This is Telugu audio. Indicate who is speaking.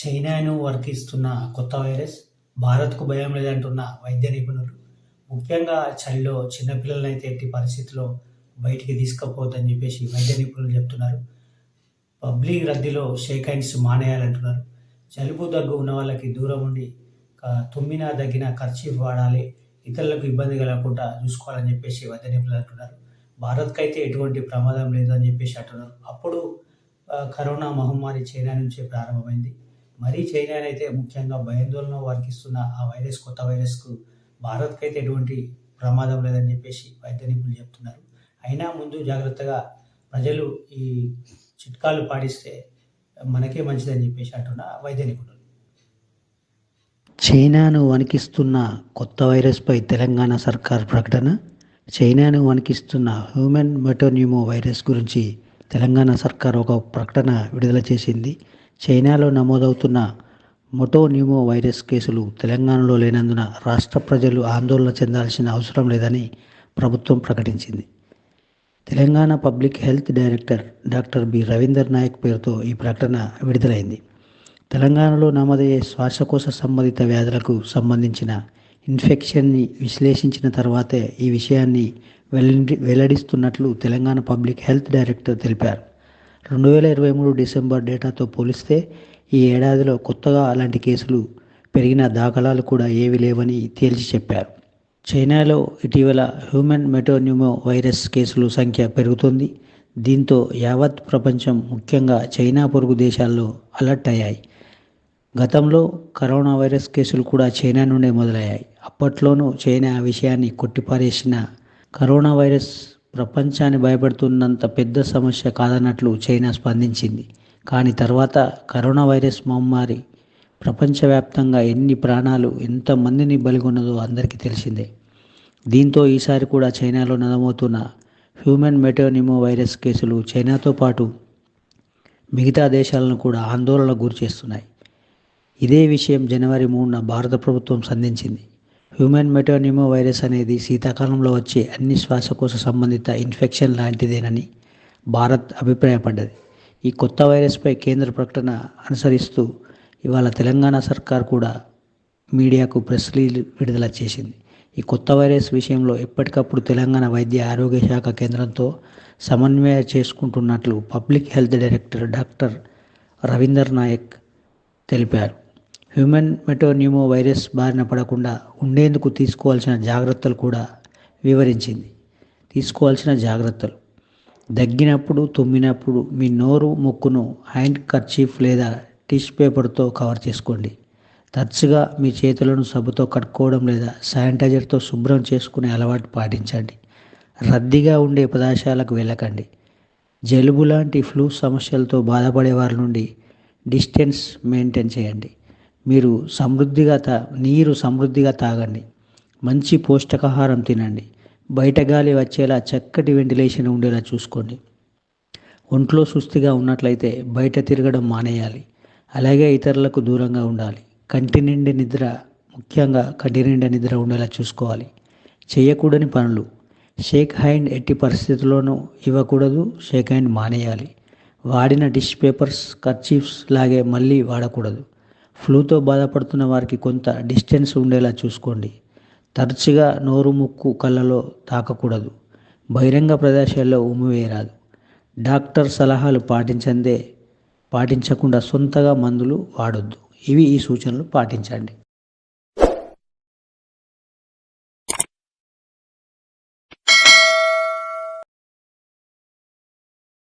Speaker 1: చైనాను వర్తిస్తున్న కొత్త వైరస్ భారత్కు భయం లేదంటున్న వైద్య నిపుణులు. ముఖ్యంగా చలిలో చిన్నపిల్లలనైతే ఎట్టి పరిస్థితుల్లో బయటికి తీసుకుపోవద్దని చెప్పేసి వైద్య నిపుణులు చెప్తున్నారు. పబ్లిక్ రద్దీలో షేక్ హ్యాండ్స్ మానేయాలంటున్నారు. జలుబు దగ్గు ఉన్న వాళ్ళకి దూరం ఉండి తుమ్మిన తుమ్మినా దగ్గిన ఖర్చీఫ్ వాడాలి ఇతరులకు ఇబ్బంది కలగకుండా చూసుకోవాలని చెప్పేసి వైద్య నిపుణులు అంటున్నారు. భారత్కి అయితే ఎటువంటి ప్రమాదం లేదు అని చెప్పేసి అంటున్నారు. అప్పుడు కరోనా మహమ్మారి చైనా నుంచే ప్రారంభమైంది. మరీ చైనానైతే ముఖ్యంగా భయాందోళన వర్కిస్తున్న ఆ వైరస్ కొత్త వైరస్కు భారత్కి అయితే ఎటువంటి ప్రమాదం లేదని చెప్పేసి వైద్య నిపుణులు చెప్తున్నారు. అయినా ముందు జాగ్రత్తగా ప్రజలు ఈ చిట్కాలు పాటిస్తే మనకే మంచిదని చెప్పేసి అంటున్న వైద్య నిపుణులు.
Speaker 2: చైనాను వణికిస్తున్న కొత్త వైరస్పై తెలంగాణ సర్కార్ ప్రకటన చైనాను వణికిస్తున్న హ్యూమన్ మెటోన్యూమో వైరస్ గురించి తెలంగాణ సర్కార్ ఒక ప్రకటన విడుదల చేసింది. చైనాలో నమోదవుతున్న మొటోన్యూమో వైరస్ కేసులు తెలంగాణలో లేనందున రాష్ట్ర ప్రజలు ఆందోళన చెందాల్సిన అవసరం లేదని ప్రభుత్వం ప్రకటించింది. Telangana public health director doctor B. Ravinder Naik పేరుతో ఈ ప్రకటన విడుదలైంది. తెలంగాణలో నమోదయ్యే శ్వాసకోశ సంబంధిత వ్యాధులకు సంబంధించిన ఇన్ఫెక్షన్ని విశ్లేషించిన తర్వాతే ఈ విషయాన్ని వెల్లడి వెల్లడిస్తున్నట్లు తెలంగాణ పబ్లిక్ హెల్త్ డైరెక్టర్ తెలిపారు. రెండు వేల ఇరవై మూడు డిసెంబర్ డేటాతో పోలిస్తే ఈ ఏడాదిలో కొత్తగా అలాంటి కేసులు పెరిగిన దాఖలాలు కూడా ఏవి లేవని తేల్చి చెప్పారు. చైనాలో ఇటీవల హ్యూమన్ మెటోన్యూమో వైరస్ కేసులు సంఖ్య పెరుగుతుంది. దీంతో యావత్ ప్రపంచం ముఖ్యంగా చైనా పొరుగు దేశాల్లో అలర్ట్ అయ్యాయి. గతంలో కరోనా వైరస్ కేసులు కూడా చైనా నుండే మొదలయ్యాయి. అప్పట్లోనూ చైనా ఆ విషయాన్ని కొట్టిపారేసిన కరోనా వైరస్ ప్రపంచాన్ని భయపెడుతున్నంత పెద్ద సమస్య కాదన్నట్లు చైనా స్పందించింది. కానీ తర్వాత కరోనా వైరస్ మహమ్మారి ప్రపంచవ్యాప్తంగా ఎన్ని ప్రాణాలు ఎంతమందిని బలిగొన్నదో అందరికీ తెలిసిందే. దీంతో ఈసారి కూడా చైనాలో నదమవుతున్న హ్యూమన్ మెటోనిమో వైరస్ కేసులు చైనాతో పాటు మిగతా దేశాలను కూడా ఆందోళనకు గురిచేస్తున్నాయి. ఇదే విషయం జనవరి మూడున భారత ప్రభుత్వం సంధించింది. హ్యూమన్ మెటోనిమో వైరస్ అనేది శీతాకాలంలో వచ్చే అన్ని శ్వాసకోశ సంబంధిత ఇన్ఫెక్షన్ లాంటిదేనని భారత్ అభిప్రాయపడ్డది. ఈ కొత్త వైరస్పై కేంద్ర ప్రకటన అనుసరిస్తూ ఇవాళ తెలంగాణ సర్కార్ కూడా మీడియాకు ప్రెస్ రిలీజ్ విడుదల చేసింది. ఈ కొత్త వైరస్ విషయంలో ఎప్పటికప్పుడు తెలంగాణ వైద్య ఆరోగ్య శాఖ కేంద్రంతో సమన్వయ చేసుకుంటున్నట్లు public health director doctor Ravinder Naik తెలిపారు. హ్యూమన్ మెటోన్యూమో వైరస్ బారిన పడకుండా ఉండేందుకు తీసుకోవాల్సిన జాగ్రత్తలు కూడా వివరించింది. తీసుకోవాల్సిన జాగ్రత్తలు. దగ్గినప్పుడు తుమ్మినప్పుడు మీ నోరు ముక్కును హ్యాండ్ కర్చీఫ్ లేదా టిష్యూ పేపర్తో కవర్ చేసుకోండి. తరచుగా మీ చేతులను సబ్బుతో కట్టుకోవడం లేదా శానిటైజర్తో శుభ్రం చేసుకునే అలవాటు పాటించండి. రద్దీగా ఉండే ప్రదేశాలకు వెళ్ళకండి. జలుబు లాంటి ఫ్లూ సమస్యలతో బాధపడే వారి నుండి డిస్టెన్స్ మెయింటైన్ చేయండి. మీరు సమృద్ధిగా తా నీరు సమృద్ధిగా తాగండి. మంచి పోషకాహారం తినండి. బయట గాలి వచ్చేలా చక్కటి వెంటిలేషన్ ఉండేలా చూసుకోండి. ఒంట్లో సుస్థిగా ఉన్నట్లయితే బయట తిరగడం మానేయాలి. అలాగే ఇతరులకు దూరంగా ఉండాలి. కంటి నిండి నిద్ర ముఖ్యంగా కంటి నిండా నిద్ర ఉండేలా చూసుకోవాలి. చేయకూడని పనులు. షేక్ హ్యాండ్ ఎట్టి పరిస్థితుల్లోనూ ఇవ్వకూడదు షేక్ హ్యాండ్ మానేయాలి. వాడిన డిష్ పేపర్స్ కర్చీఫ్స్ లాగే మళ్ళీ వాడకూడదు. ఫ్లూతో బాధపడుతున్న వారికి కొంత డిస్టెన్స్ ఉండేలా చూసుకోండి. తరచుగా నోరు ముక్కు కళ్ళలో తాకకూడదు. బహిరంగ ప్రదేశాల్లో ఉమ్మివేయరాదు డాక్టర్ సలహాలు పాటించందే పాటించకుండా సొంతగా మందులు వాడొద్దు. ఇవి ఈ సూచనలు పాటించండి.